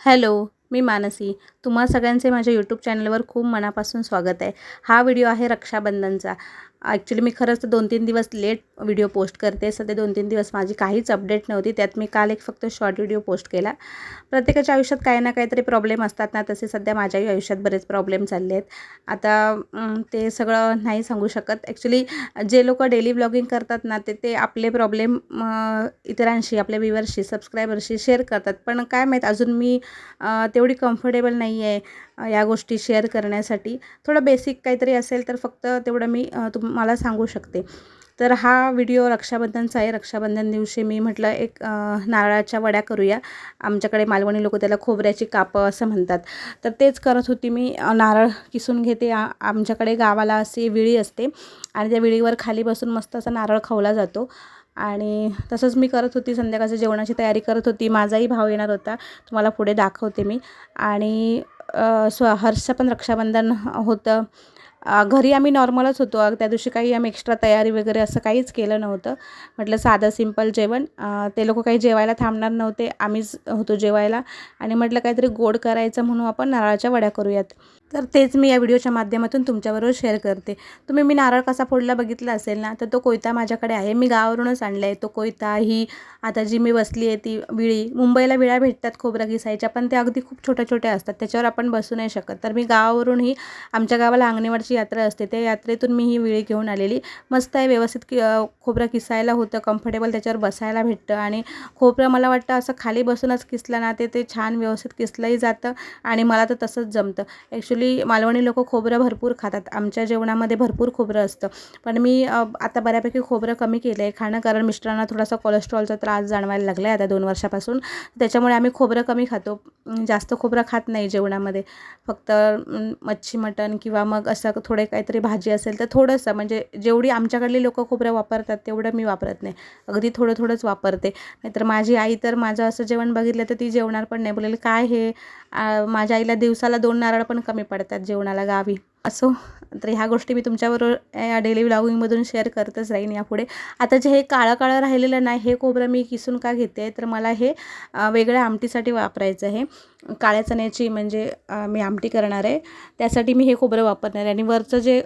Hello मी मानसी. तुम्हा सगळ्यांचे माझ्या यूट्यूब चॅनलवर खूप मनापासून स्वागत आहे. हा व्हिडिओ आहे रक्षाबंधनचा. ॲक्च्युली मी खरंच तर दोन तीन दिवस लेट व्हिडिओ पोस्ट करते. सध्या दोन तीन दिवस माझी काहीच अपडेट नव्हती. त्यात मी काल एक फक्त शॉर्ट व्हिडिओ पोस्ट केला. प्रत्येकाच्या आयुष्यात काही ना काहीतरी प्रॉब्लेम असतात ना तसे सध्या माझ्याही आयुष्यात बरेच प्रॉब्लेम चालले आहेत. आता ते सगळं नाही सांगू शकत. ॲक्च्युली जे लोक डेली ब्लॉगिंग करतात ना ते ते आपले प्रॉब्लेम इतरांशी आपल्या व्ह्युअर्सशी सबस्क्रायबरशी शेअर करतात. पण काय माहीत अजून मी तेवढी कम्फर्टेबल नाही आहे या गोष्टी शेअर करण्यासाठी. थोडं बेसिक काहीतरी असेल तर फक्त तेवढं मी तुम्हाला सांगू शकते. तर हा व्हिडिओ रक्षाबंधनचा आहे. रक्षाबंधन दिवशी मी म्हटलं एक नारळाच्या वड्या करूया. आमच्याकडे मालवणी लोक त्याला खोबऱ्याची कापं असं म्हणतात. तर तेच करत होती मी. नारळ किसून घेते. आ आमच्याकडे गावाला अशी विळी असते आणि त्या विळीवर खाली बसून मस्त असा नारळ खवला जातो. आणि तसंच मी करत होती. संध्याकाळच्या जेवणाची तयारी करत होती. माझाही भाव येणार होता. तुम्हाला पुढे दाखवते मी. आणि स्व हर्ष पण रक्षाबंधन होतं. घरी आम्ही नॉर्मलच होतो. त्या दिवशी काही आम्ही एक्स्ट्रा तयारी वगैरे असं काहीच केलं नव्हतं. म्हटलं साधं सिंपल जेवण. ते लोक काही जेवायला थांबणार नव्हते. आम्हीच होतो जेवायला. आणि म्हटलं काहीतरी गोड करायचं म्हणून आपण नारळाच्या वड्या करूयात. तर तेच मी या व्हिडिओच्या माध्यमातून तुमच्याबरोबर शेअर करते. तुम्ही मी नारळ कसा फोडला बघितला असेल ना तर तो कोयता माझ्याकडे आहे. मी गावावरूनच आणला आहे. तो कोयता ही आता जी मी बसली आहे ती विळी. मुंबईला विळा भेटतात खोबरं घिसायच्या पण त्या अगदी खूप छोट्या छोट्या असतात. त्याच्यावर आपण बसू नाही शकत. तर मी गावावरून ही आमच्या गावाला अशी यात्रा असते. त्या यात्रेतून मी ही विळी घेऊन आलेली. मस्त आहे व्यवस्थित कि खोबरं किसायला होतं कम्फर्टेबल त्याच्यावर बसायला भेटतं आणि खोबरं मला वाटतं असं खाली बसूनच किसलं ना ते ते छान व्यवस्थित किसलंही जातं आणि मला तर तसंच जमतं. ॲक्च्युली मालवणी लोक खोबरं भरपूर खातात. आमच्या जेवणामध्ये भरपूर खोबरं असतं. पण मी आता बऱ्यापैकी खोबरं कमी केलं आहे खाणं कारण मिस्टरांना थोडासा कोलेस्ट्रॉलचा त्रास जाणवायला लागला आहे आता दोन वर्षापासून. त्याच्यामुळे आम्ही खोबरं कमी खातो. जास्त खोबरं खात नाही जेवणामध्ये. फक्त मच्छी मटण किंवा मग असं थोडे काहीतरी भाजी असेल तर थोडंसं म्हणजे जेवढी आमच्याकडली लोकं खोबरं वापरतात तेवढं मी वापरत नाही. अगदी थोडं थोडंच वापरते. नाहीतर माझी आई तर माझं असं जेवण बघितलं तर ती जेवणार पण नाही. बोलेल काय हे? माझ्या आईला दिवसाला दोन नारळ पण कमी पडतात जेवणाला गावी. असो तर ह्या गोष्टी मी तुमच्याबरोबर या डेली ब्लॉगिंगमधून शेअर करतच राहीन यापुढे. आता जे हे काळं काळं राहिलेलं नाही हे खोबरं मी किसून का घेते? तर मला हे वेगळ्या आमटीसाठी वापरायचं आहे. काळ्या चण्याची म्हणजे मी आमटी करणार आहे. त्यासाठी मी हे खोबरं वापरणार आहे. आणि वरचं जे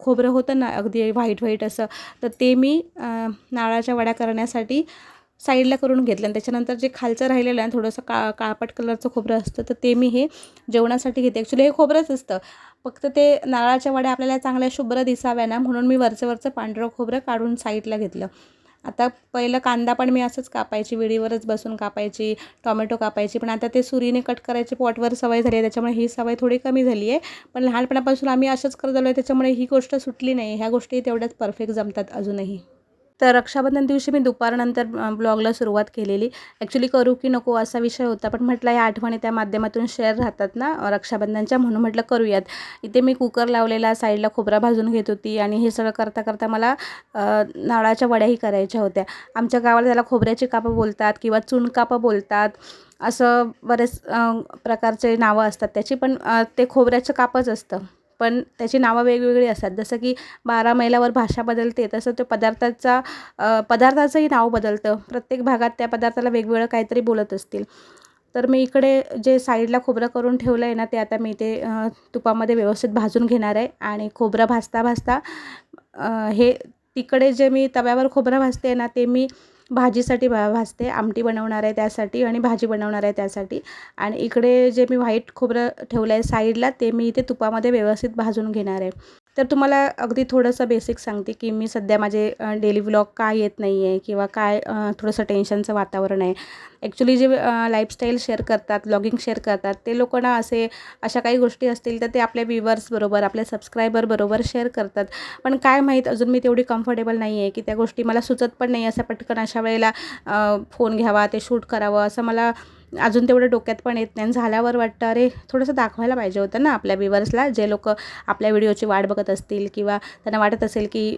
खोबरं होतं ना अगदी व्हाईट व्हाईट असं तर ते मी अ, नारळाच्या वड्या करण्यासाठी साईडला करून घेतलं आणि त्याच्यानंतर जे खालचं राहिलेलं आहे थोडंसं का काळपट कलरचं खोबरं असतं तर ते मी हे जेवणासाठी घेते. ॲक्च्युली हे खोबरंच असतं. फक्त ते नारळाच्या वड्या आपल्याला चांगल्या शुभ्र दिसाव्या ना म्हणून मी वरचं वरचं पांढरं खोबरं काढून साईडला घेतलं. आता पहिलं कांदा पण मी असंच कापायची विडीवरच बसून कापायची टॉमॅटो कापायची पण आता ते सुरीने कट करायची पॉटवर सवय झाली आहे त्याच्यामुळे ही सवय थोडी कमी झाली आहे. पण लहानपणापासून आम्ही असंच करत आलो आहे त्याच्यामुळे ही गोष्ट सुटली नाही. ह्या गोष्टी तेवढ्याच परफेक्ट जमतात अजूनही. तर रक्षाबंधन दिवशी मी दुपारनंतर ब्लॉगला सुरुवात केलेली. ॲक्च्युली करू की नको असा विषय होता पण म्हटलं या आठवणी त्या माध्यमातून शेअर राहतात ना रक्षाबंधनच्या म्हणून म्हटलं करूयात. इथे मी कुकर लावलेला साईडला खोबरा भाजून घेत होती आणि हे सगळं करता करता मला अ, नारळाच्या वड्याही करायच्या होत्या. आमच्या गावाला त्याला खोबऱ्याची कापं बोलतात किंवा चुणकापं बोलतात असं बरेच प्रकारचे नावं असतात त्याची पण ते खोबऱ्याचं कापच असतं. पण त्याची नावं वेगवेगळी असतात. जसं की बारा मैलावर भाषा बदलते तसं ते पदार्थाचा पदार्थाचंही नाव बदलतं. प्रत्येक भागात त्या पदार्थाला वेगवेगळं काहीतरी बोलत असतील. तर मी इकडे जे साईडला खोबरं करून ठेवलं आहे ना ते आता मी ते तुपामध्ये व्यवस्थित भाजून घेणार आहे. आणि खोबरं भाजता भाजता हे तिकडे जे मी तव्यावर खोबरं भाजते ना ते मी भाजीसाठी भा भाजते आमटी बनवणार आहे त्यासाठी आणि भाजी बनवणार आहे त्यासाठी. आणि इकडे जे मी व्हाईट खोबरं ठेवलं आहे साईडला ते मी इथे तुपामध्ये व्यवस्थित भाजून घेणार आहे. तर तुम्हाला अगदी थोडंसं बेसिक सांगते की मी सध्या माझे डेली व्लॉग का येत नाही आहे किंवा काय थोडंसं टेन्शनचं वातावरण आहे. ॲक्च्युली जे लाईफस्टाईल शेअर करतात ब्लॉगिंग शेअर करतात ते लोक ना असे अशा काही गोष्टी असतील तर ते आपल्या व्ह्युअर्सबरोबर आपल्या सबस्क्रायबरबरोबर शेअर करतात. पण काय माहीत अजून मी तेवढी कम्फर्टेबल नाही आहे की त्या गोष्टी मला सुचत पण नाही. असं पटकन अशा वेळेला फोन घ्यावा ते शूट करावं असं मला अजून तेवढं डोक्यात पण येत नाही. आणि झाल्यावर वाटतं अरे थोडंसं दाखवायला पाहिजे होतं ना आपल्या व्ह्युअर्सला जे लोक आपल्या व्हिडिओची वाट बघत असतील किंवा त्यांना वाटत असेल की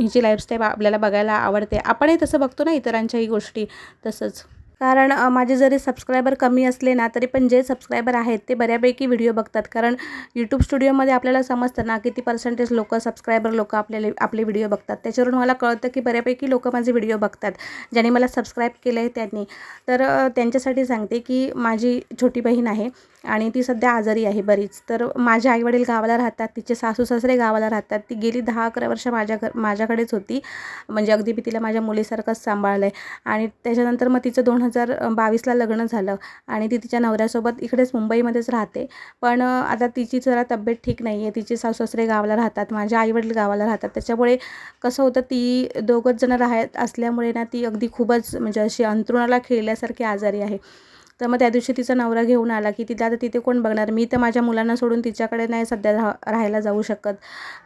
हिची लाईफस्टाईल आपल्याला बघायला आवडते. आपणही तसं बघतो ना इतरांच्याही गोष्टी. तसंच. कारण माझे जरी सबस्क्रायबर कमी असले ना तरी पण जे सबस्क्रायबर आहेत ते बऱ्यापैकी व्हिडिओ बघतात. कारण यूट्यूब स्टुडिओमध्ये आपल्याला समजतं ना किती पर्सेंटेज लोक सबस्क्रायबर लोक आपल्याला आपले व्हिडिओ बघतात. त्याच्यावरून मला कळतं की बऱ्यापैकी लोक माझे व्हिडिओ बघतात ज्यांनी मला सबस्क्राईब केलं आहे त्यांनी. तर त्यांच्यासाठी सांगते की माझी छोटी बहीण आहे आणि ती सध्या आजारी आहे बरीच. तर माझे आईवडील गावाला राहतात तिचे सासू सासरे गावाला राहतात. ती गेली दहा अकरा वर्ष माझ्या घर माझ्याकडेच होती. म्हणजे अगदी मी तिला माझ्या मुलीसारखंच सांभाळलं आहे आणि त्याच्यानंतर मग तिचं दोन हजार बावीसला लग्न झालं आणि ती तिच्या नवऱ्यासोबत इकडेच मुंबईमध्येच राहते. पण आता तिची जरा तब्येत ठीक नाही आहे तिचे सासूसरे सासरे गावाला राहतात. माझ्या आईवडील गावाला राहतात. त्याच्यामुळे कसं होतं ती दोघंच जणं राहत असल्यामुळे ना ती अगदी खूपच म्हणजे अशी अंथरुणाला खेळल्यासारखी आजारी आहे. तर मग त्या दिवशी तिचा नवरा घेऊन आला की तिला आता तिथे कोण बघणार? मी तर माझ्या मुलांना सोडून तिच्याकडे नाही सध्या राह राहायला जाऊ शकत.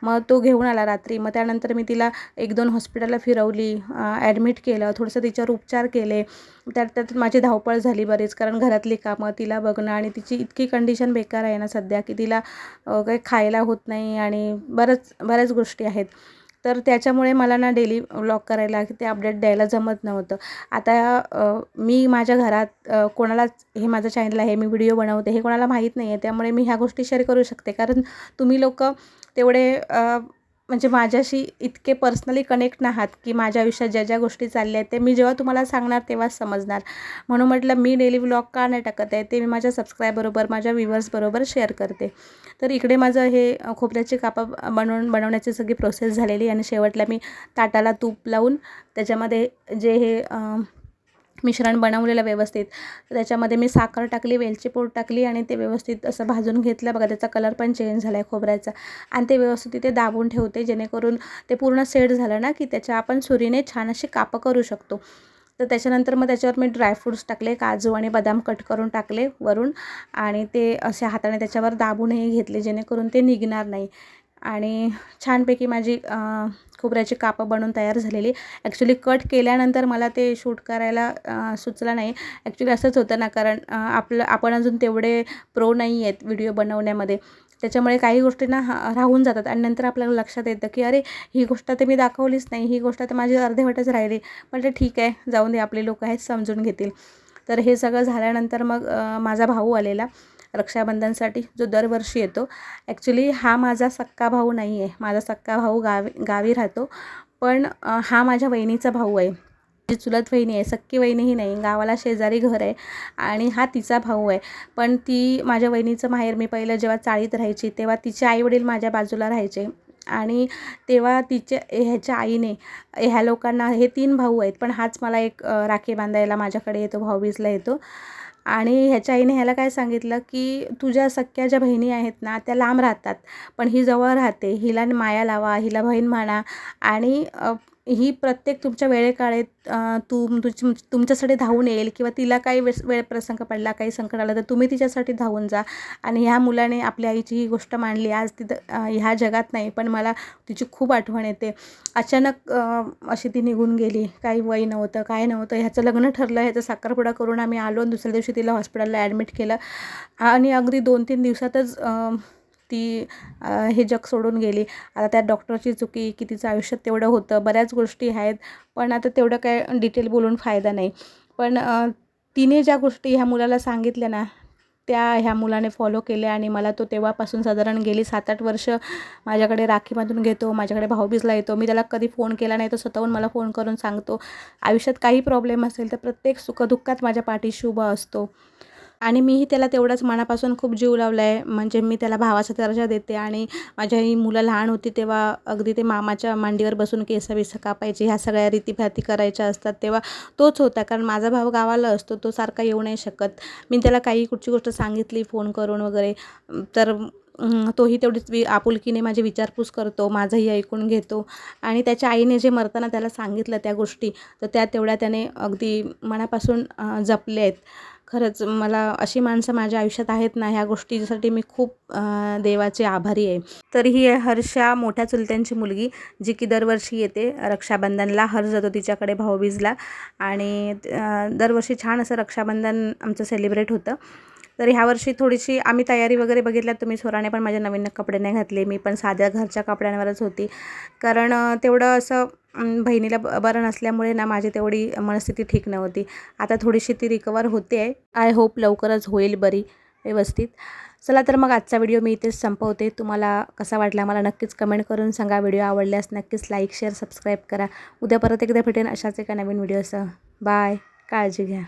मग तो घेऊन आला रात्री. मग त्यानंतर मी तिला एक दोन हॉस्पिटलला फिरवली ॲडमिट केलं थोडंसं तिच्यावर उपचार केले. त्यात त्यात माझी धावपळ झाली बरीच कारण घरातली कामं तिला बघणं आणि तिची इतकी कंडिशन बेकार आहे ना सध्या की तिला काही खायला होत नाही आणि बरंच बऱ्याच गोष्टी आहेत. तर त्याच्यामुळे मला ना डेली व्लॉग करायला ते अपडेट द्यायला जमत नव्हतं. आता मी माझ्या घरात कोणालाच हे माझं चॅनल आहे मी व्हिडिओ बनवते हे कोणाला माहीत नाही आहे त्यामुळे मी ह्या गोष्टी शेअर करू शकते. कारण तुम्ही लोक तेवढे म्हणजे माझ्याशी इतके पर्सनली कनेक्ट नाहात की माझ्या आयुष्यात ज्या ज्या गोष्टी चालल्या आहेत ते मी जेव्हा तुम्हाला सांगणार तेव्हाच समजणार. म्हणून म्हटलं मी डेली व्लॉग का नाही टाकत आहे ते मी माझ्या सबस्क्रायबरोबर माझ्या व्ह्युअर्सबरोबर शेअर करते. तर इकडे माझं हे खोबऱ्याची कापं बनवून बनवण्याची सगळी प्रोसेस झालेली आणि शेवटला मी ताटाला तूप लावून त्याच्यामध्ये जे हे मिश्रण बनवलेलं व्यवस्थित. त्याच्यामध्ये मी साखर टाकली वेलची पूड टाकली आणि ते व्यवस्थित असं भाजून घेतलं. बघा त्याचा कलर पण चेंज झाला आहे खोबऱ्याचा. आणि ते व्यवस्थित तिथे दाबून ठेवते जेणेकरून ते पूर्ण सेट झालं ना की त्याच्या आपण सुरीने छान अशी कापं करू शकतो. तर त्याच्यानंतर मग त्याच्यावर मी ड्रायफ्रूट्स टाकले काजू आणि बदाम कट करून टाकले वरून. आणि ते असे हाताने त्याच्यावर दाबूनही घेतले जेणेकरून ते निघणार नाही. आणि छानपैकी माझी खोबऱ्याची कापं बनवून तयार झालेली. ॲक्च्युली कट केल्यानंतर मला ते शूट करायला सुचलं नाही. ॲक्च्युली असंच होतं ना कारण आपलं आपण अजून तेवढे प्रो नाही आहेत व्हिडिओ बनवण्यामध्ये. त्याच्यामुळे काही गोष्टींना राहून जातात आणि नंतर आपल्याला लक्षात येतं की अरे ही गोष्ट तर मी दाखवलीच नाही. ही गोष्ट तर माझी अर्धेवटच राहिली. पण ते ठीक आहे जाऊन दे आपले लोक आहेत समजून घेतील. तर हे सगळं झाल्यानंतर मग माझा भाऊ आलेला. रक्षाबंधनसाठी जो दरवर्षी येतो. ॲक्च्युली हा माझा सक्का भाऊ नाही आहे माझा सक्का भाऊ गावी गावी राहतो. पण हा माझ्या वहिनीचा भाऊ आहे. जी चुलत वहिनी आहे सक्की वहिनीही नाही. गावाला शेजारी घर आहे आणि हा तिचा भाऊ आहे. पण ती माझ्या वहिनीचं माहेर मी पहिलं जेव्हा चाळीत राहायची तेव्हा तिचे आईवडील माझ्या बाजूला राहायचे. आणि तेव्हा तिच्या ह्याच्या आईने ह्या लोकांना हे तीन भाऊ आहेत. पण हाच मला एक राखी बांधायला माझ्याकडे येतो भाऊबीजला येतो. आणि ह्याच्या आईने ह्याला काय सांगितलं की तुझ्या सख्या ज्या बहिणी आहेत ना त्या लांब राहतात पण ही जवळ राहते हिला माया लावा हिला बहीण म्हणा आणि ही प्रत्येक तुमच्या वेळेकाळेत तुम तुम तुमच्यासाठी धावून येईल किंवा तिला काही वेळ वेळ प्रसंग पडला काही संकट आलं तर तुम्ही तिच्यासाठी धावून जा. आणि ह्या मुलाने आपल्या आईची ही गोष्ट मांडली आज तिथं ह्या जगात नाही पण मला तिची खूप आठवण येते. अचानक अशी ती निघून गेली. काही वय नव्हतं काय नव्हतं ह्याचं लग्न ठरलं ह्याचा साखरपुडा करून आम्ही आलो आणि दुसऱ्या दिवशी तिला हॉस्पिटलला ॲडमिट केलं. आणि अगदी दोन तीन दिवसातच ती हे जग सोडून गेली. आता त्या डॉक्टरची चुकी की तिचं आयुष्यात तेवढं होतं बऱ्याच गोष्टी आहेत पण आता तेवढं काय डिटेल बोलून फायदा नाही. पण तिने ज्या गोष्टी ह्या मुलाला सांगितल्या ना त्या ह्या मुलाने फॉलो केल्या आणि मला तो तेव्हापासून साधारण गेली सात आठ वर्ष माझ्याकडे राखीमधून घेतो माझ्याकडे भाऊबीजला येतो. मी त्याला कधी फोन केला नाही तो स्वतःहून मला फोन करून सांगतो. आयुष्यात काही प्रॉब्लेम असेल तर प्रत्येक सुखदुःखात माझ्या पाठीशी उभा असतो. आणि मीही त्याला तेवढाच मनापासून खूप जीव लावला आहे म्हणजे मी त्याला भावाचा दर्जा देते आणि माझ्या ही मुलं लहान होती तेव्हा अगदी ते मामाच्या मांडीवर बसून केस बिस कापायचे ह्या सगळ्या रीतीभाती करायच्या असतात तेव्हा तोच होता. कारण माझा भाऊ गावाला असतो तो सारखा येऊ नाही शकत. मी त्याला काही कुठची गोष्ट सांगितली फोन करून वगैरे तर तोही तेवढीच वि आपुलकीने माझी विचारपूस करतो माझंही ऐकून घेतो. आणि त्याच्या आईने जे मरताना त्याला सांगितलं त्या गोष्टी तर त्या तेवढ्या त्याने अगदी मनापासून जपल्या आहेत. खरंच मला अशी माणसं माझ्या आयुष्यात आहेत ना ह्या गोष्टीसाठी मी खूप देवाचे आभारी आहे. तर ही आहे हर्षा मोठ्या चुलत्यांची मुलगी जी की दरवर्षी येते रक्षाबंधनला हर जातो तिच्याकडे भाऊबीजला आणि दरवर्षी छान असं रक्षाबंधन आमचं सेलिब्रेट होतं. तर ह्या वर्षी थोडीशी आम्ही तयारी वगैरे बघितल्यात तुम्ही सोराने पण माझ्या नवीन कपडे नाही घातले. मी पण साध्या घरच्या कपड्यांवरच होती. कारण तेवढं असं बहिणीला ब बरं नसल्यामुळे ना माझी तेवढी मनस्थिती ठीक नव्हती. आता थोडीशी ती रिकवर होते. आहे आय होप लवकरच होईल बरी व्यवस्थित. चला तर मग आजचा व्हिडिओ मी इथेच संपवते. तुम्हाला कसा वाटला मला नक्कीच कमेंट करून सांगा. व्हिडिओ आवडल्यास नक्कीच लाईक शेअर सबस्क्राईब करा. उद्या परत एकदा भेटेन अशाच एका नवीन व्हिडिओसह बाय काळजी घ्या.